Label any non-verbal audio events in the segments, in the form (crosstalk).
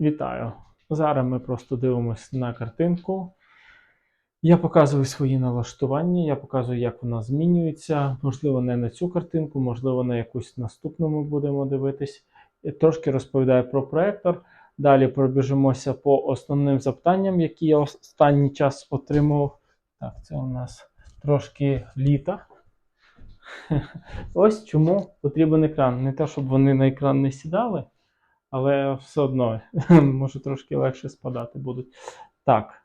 Вітаю! Зараз ми просто дивимося на картинку. Я показую свої налаштування, я показую, як вона змінюється. Можливо, не на цю картинку, можливо, на якусь наступну ми будемо дивитись. І Трошки розповідаю про проектор. Далі пробіжимося по основним запитанням, які я останній час отримав. Так, це у нас трошки літа. (laughs) Ось чому потрібен екран. Не те, щоб вони на екран не сідали, але все одно (laughs) може трошки легше спадати будуть. Так.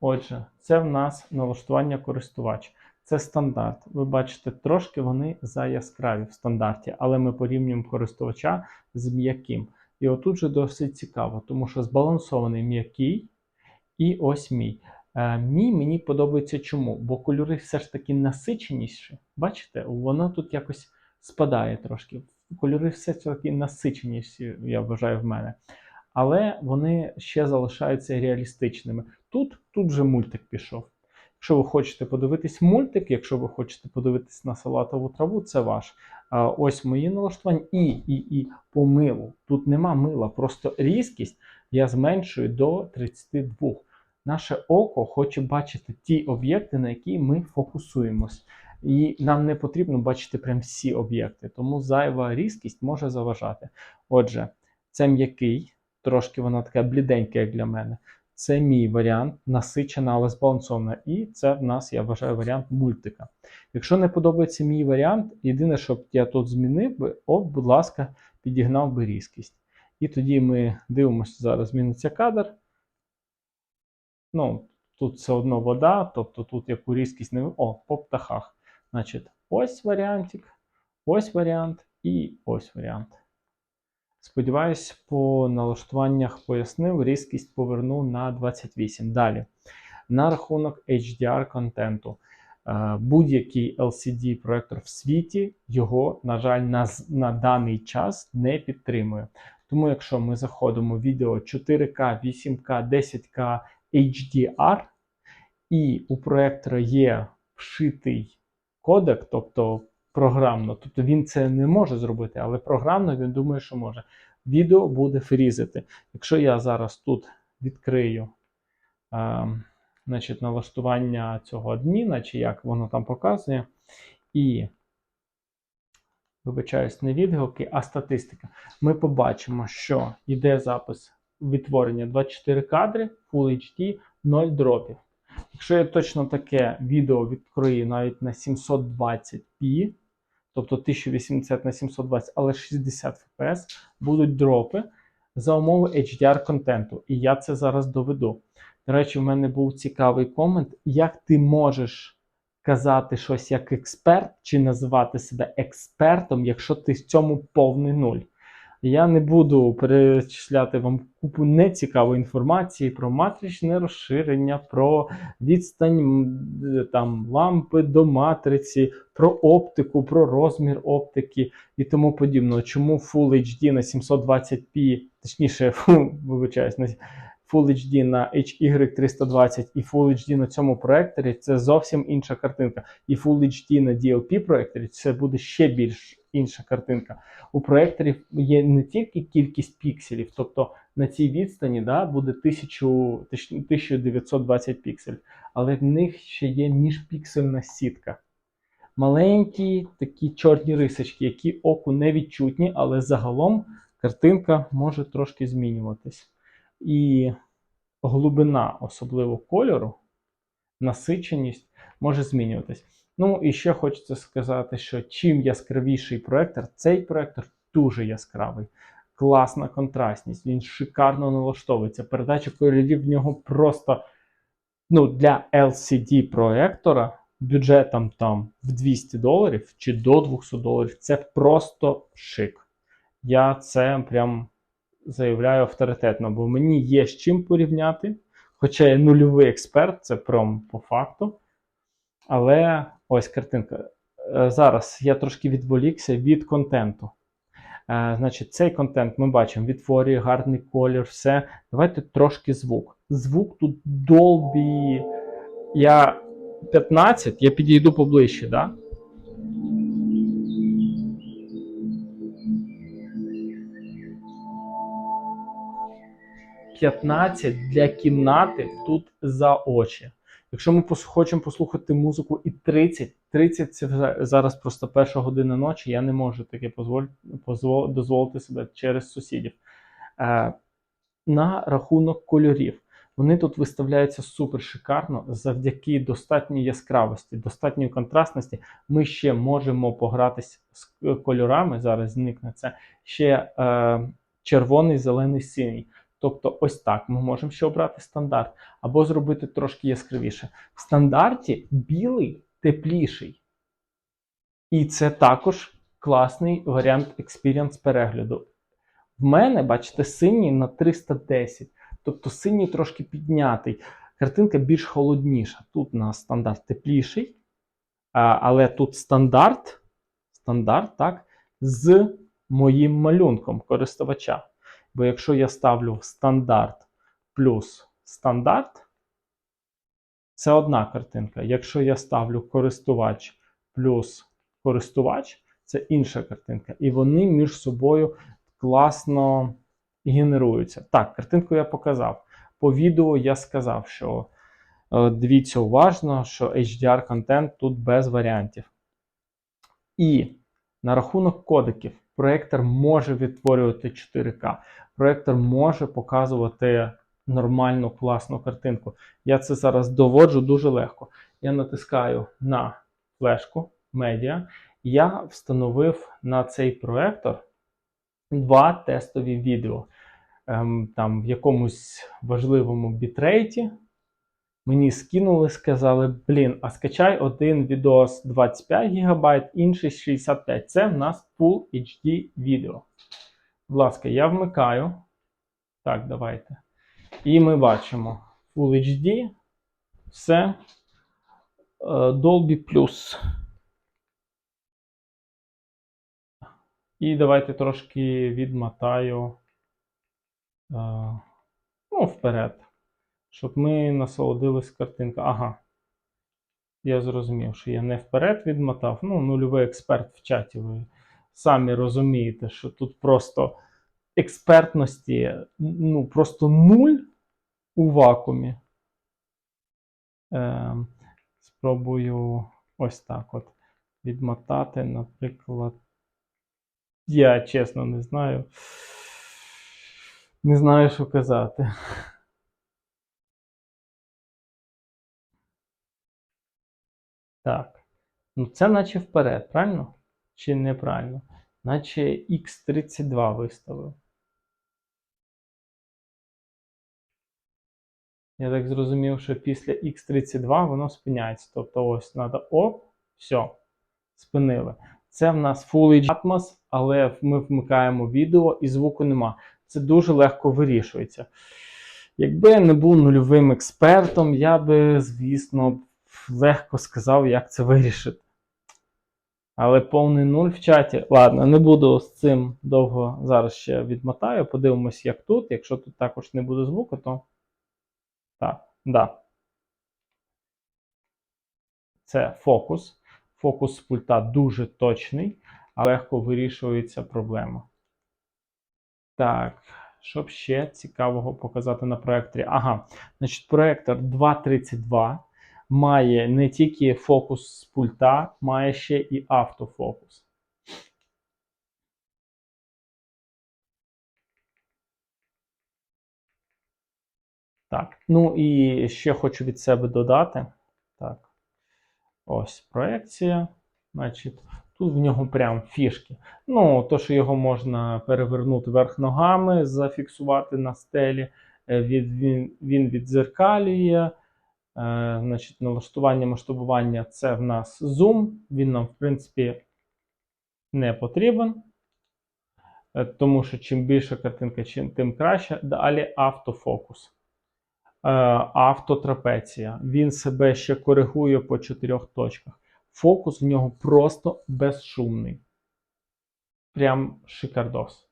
Отже, це в нас налаштування користувач. Це стандарт. Ви бачите, трошки вони заяскраві в стандарті, але ми порівнюємо користувача з м'яким. І отут же досить цікаво, тому що збалансований м'який і ось мій. Е, мій мені подобається чому? Бо кольори все ж таки насиченіші. Бачите, воно тут якось спадає трошки. Кольори все таки насиченіші, я вважаю, в мене. Але вони ще залишаються реалістичними. Тут, тут же мультик пішов. Якщо ви хочете подивитись мультик, якщо ви хочете подивитись на салатову траву, це ваш. Ось мої налаштування. І, і, і по милу. Тут нема мила, просто різкість я зменшую до 32. Наше око хоче бачити ті об'єкти, на які ми фокусуємось. І нам не потрібно бачити прям всі об'єкти, тому зайва різкість може заважати. Отже, це м'який, трошки вона така бліденька, як для мене. Це мій варіант, насичена, але збалансована. І це в нас, я вважаю, варіант мультика. Якщо не подобається мій варіант, єдине, що б я тут змінив би, о, будь ласка, підігнав би різкість. І тоді ми дивимося, зараз зміниться кадр. Ну, тут все одно вода, тобто тут яку різкість не О, по птахах. Значить, ось варіантик, ось варіант і ось варіант. Сподіваюсь, по налаштуваннях пояснив, різкість поверну на 28. Далі. На рахунок HDR контенту. Е, Будь-який LCD-проектор в світі його, на жаль, на, на даний час не підтримує. Тому, якщо ми заходимо в відео 4К, 8К, 10К HDR, і у проектора є вшитий кодек, тобто програмно, тобто він це не може зробити, але програмно він думає, що може. Відео буде фрізити. Якщо я зараз тут відкрию е, значить, налаштування цього адміна, чи як воно там показує, і вибачаюсь, не відгуки, а статистика, ми побачимо, що йде запис відтворення 24 кадри, Full HD, 0 дропів. Якщо я точно таке відео відкрию навіть на 720p, тобто 1080 на 720, але 60 fps, будуть дропи за умови HDR контенту. І я це зараз доведу. До речі, в мене був цікавий комент, як ти можеш казати щось як експерт, чи називати себе експертом, якщо ти в цьому повний нуль. Я не буду перечисляти вам купу нецікавої інформації про матричне розширення, про відстань е, там, лампи до матриці, про оптику, про розмір оптики і тому подібного. Чому Full HD на 720p, точніше, (laughs) вибачаюсь, на Full HD на HY320 і Full HD на цьому проекторі це зовсім інша картинка. І Full HD на DLP проекторі це буде ще більш інша картинка у проекторів є не тільки кількість пікселів, тобто на цій відстані да, буде 1000, 1920 пікселів, але в них ще є міжпіксельна сітка. Маленькі такі чорні рисочки, які оку не відчутні, але загалом картинка може трошки змінюватись. І глибина, особливо кольору, насиченість може змінюватись. Ну і ще хочеться сказати, що чим яскравіший проектор, цей проектор дуже яскравий. Класна контрастність, він шикарно налаштовується. Передача кольорів в нього просто ну, для LCD проектора бюджетом там в 200 доларів чи до 200 доларів. Це просто шик. Я це прям заявляю авторитетно, бо мені є з чим порівняти. Хоча я нульовий експерт, це прям по факту. Але ось картинка. Е, Зараз я трошки відволікся від контенту. Е, Значить, цей контент ми бачимо, відтворює гарний колір, все. Давайте трошки звук. Звук тут Dolby. Я 15, я підійду поближче, да? 15 для кімнати тут за очі. Якщо ми хочемо послухати музику і 30, 30 це зараз просто перша година ночі. Я не можу таке дозволити себе через сусідів. Е, на рахунок кольорів. Вони тут виставляються супер шикарно завдяки достатньої яскравості, достатньої контрастності. Ми ще можемо погратись з кольорами. Зараз зникне це ще е, червоний, зелений, синій. Тобто, ось так ми можемо ще обрати стандарт або зробити трошки яскравіше. В стандарті білий тепліший. І це також класний варіант експіріанс перегляду. В мене, бачите, синій на 310. Тобто синій трошки піднятий. Картинка більш холодніша. Тут на стандарт тепліший, але тут стандарт, стандарт так, з моїм малюнком користувача. Бо якщо я ставлю стандарт плюс стандарт, це одна картинка. Якщо я ставлю користувач плюс користувач, це інша картинка. І вони між собою класно генеруються. Так, картинку я показав. По відео я сказав, що е, дивіться уважно, що HDR контент тут без варіантів. І на рахунок кодеків, проектор може відтворювати 4К. Проектор може показувати нормальну класну картинку. Я це зараз доводжу дуже легко. Я натискаю на флешку медіа. Я встановив на цей проектор два тестові відео. Ем, там в якомусь важливому бітрейті мені скинули, сказали: блін, а скачай один відос 25 ГБ, інший 65. Це в нас Full HD відео. Будь ласка, я вмикаю. Так, давайте. І ми бачимо Full HD. Все. Е, Dolby Plus. І давайте трошки відмотаю. е, Ну, вперед. Щоб ми насолодились картинкою. Ага. Я зрозумів, що я не вперед відмотав. Ну, нульовий експерт в чаті. Ви самі розумієте, що тут просто експертності, ну, просто нуль у вакуумі. Е, спробую ось так от відмотати, наприклад. Я чесно не знаю. Не знаю, що казати. Так. Ну, це наче вперед, правильно? Чи неправильно? Наче X32 виставив. Я так зрозумів, що після X32 воно спиняється. Тобто ось треба оп, все, спинили. Це в нас Full HD Atmos, але ми вмикаємо відео і звуку нема. Це дуже легко вирішується. Якби я не був нульовим експертом, я би, звісно, легко сказав, як це вирішити. Але повний нуль в чаті. Ладно, не буду з цим довго зараз ще відмотаю. Подивимось, як тут. Якщо тут також не буде звуку, то. Так, да. Це фокус. Фокус з пульта дуже точний, а легко вирішується проблема. Так, щоб ще цікавого показати на проекторі. Ага, значить, проектор 232 має не тільки фокус з пульта, має ще і автофокус. Так, ну і ще хочу від себе додати. Так. Ось проекція. Значить, тут в нього прям фішки. Ну, то, що його можна перевернути верх ногами, зафіксувати на стелі. Е, Від, він, він відзеркалює. Е, значить, налаштування масштабування це в нас зум. Він нам, в принципі, не потрібен. Е, Тому що чим більша картинка, тим краще. Далі автофокус. Е, автотрапеція. Він себе ще коригує по чотирьох точках. Фокус в нього просто безшумний. Прям шикардос.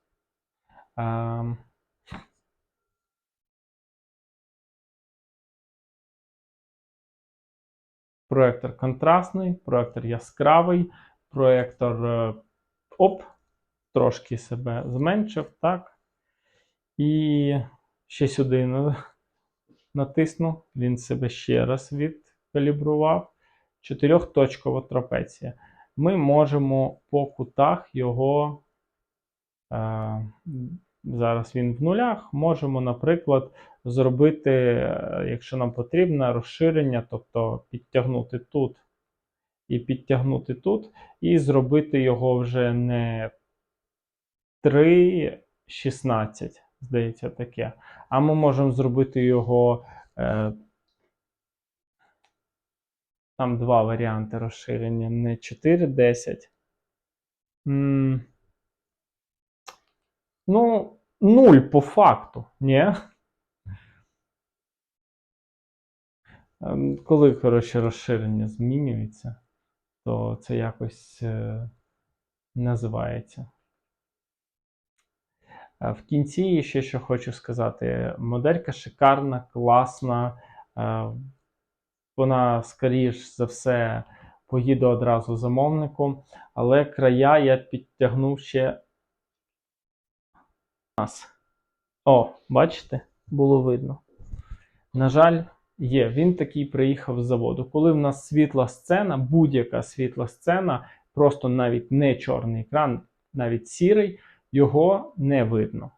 Проектор контрастний, проектор яскравий, проектор е, оп, трошки себе зменшив, так. І ще сюди на- натисну, він себе ще раз відкалібрував. Чотирьохточкова трапеція. Ми можемо по кутах його. Е, зараз він в нулях. Можемо, наприклад, зробити, е, якщо нам потрібно, розширення, тобто підтягнути тут і підтягнути тут, і зробити його вже не 3,16, здається, таке. А ми можемо зробити його. Е, там два варіанти розширення, не 4,10. Ну, 0 по факту, ні? Коли, коротше, розширення змінюється, то це якось е, називається. Е, В кінці ще що хочу сказати: моделька шикарна, класна. е, Вона, скоріш за все, поїде одразу замовнику, але края я підтягнув ще нас. О, бачите, було видно. На жаль, є. Він такий приїхав з заводу. Коли в нас світла сцена, будь-яка світла сцена, просто навіть не чорний екран, навіть сірий, його не видно.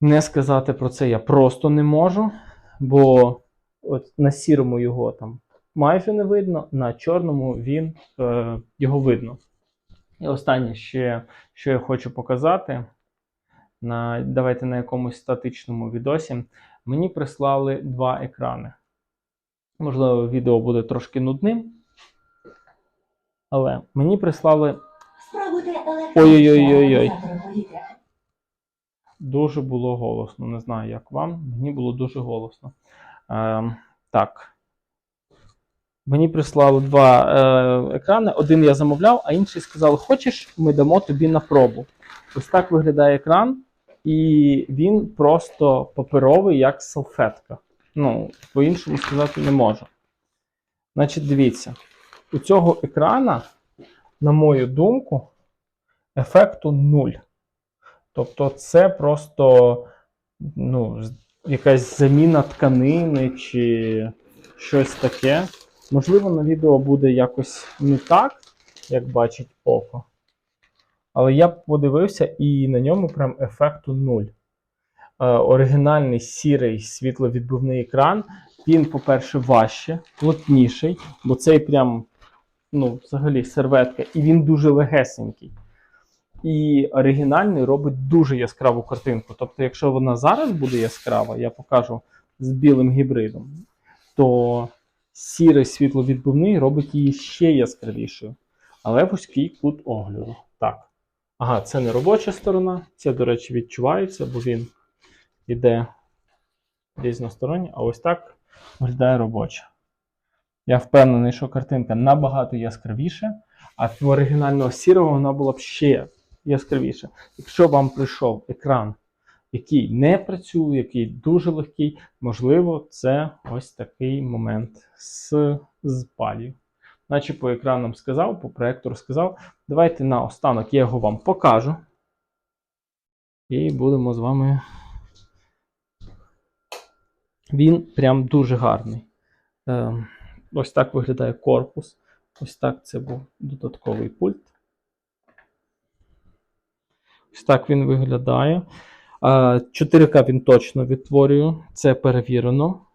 Не сказати про це я просто не можу, бо от на сірому його там майже не видно, на чорному він е, його видно. І останнє ще, що я хочу показати, на, давайте на якомусь статичному відосі. Мені прислали два екрани. Можливо, відео буде трошки нудним. Але мені прислали Ой-ой-ой-ой-ой. дуже було голосно. Не знаю, як вам. Мені було дуже голосно. Е, так. Мені прислали два е, екрани. Один я замовляв, а інший сказали: Хочеш, ми дамо тобі на пробу. Ось так виглядає екран, і він просто паперовий, як салфетка. Ну, по-іншому сказати не можу. Значить, дивіться, у цього екрана, на мою думку, ефекту нуль. Тобто, це просто ну, якась заміна тканини чи щось таке. Можливо, на відео буде якось не так, як бачить око. Але я подивився і на ньому прям ефекту нуль. Е, оригінальний сірий світловідбивний екран. Він, по-перше, важче, плотніший, бо цей прям, ну, взагалі серветка, і він дуже легесенький. І оригінальний робить дуже яскраву картинку. Тобто, якщо вона зараз буде яскрава, я покажу з білим гібридом, то сірий світловідбивний робить її ще яскравішою. Але вузький кут огляду. Так. Ага, це не робоча сторона. Це, до речі, відчувається, бо він іде різносторонній, а ось так виглядає робоча. Я впевнений, що картинка набагато яскравіша, а в оригінального сірого вона була б ще яскравіша. Якщо вам прийшов екран, який не працює, який дуже легкий, можливо, це ось такий момент з, з палів. Наче по екранам сказав, по проектору сказав. Давайте на останок я його вам покажу. І будемо з вами. Він прям дуже гарний. Е, ось так виглядає корпус. Ось так це був додатковий пульт. Ось так він виглядає. Е, 4К він точно відтворює, це перевірено.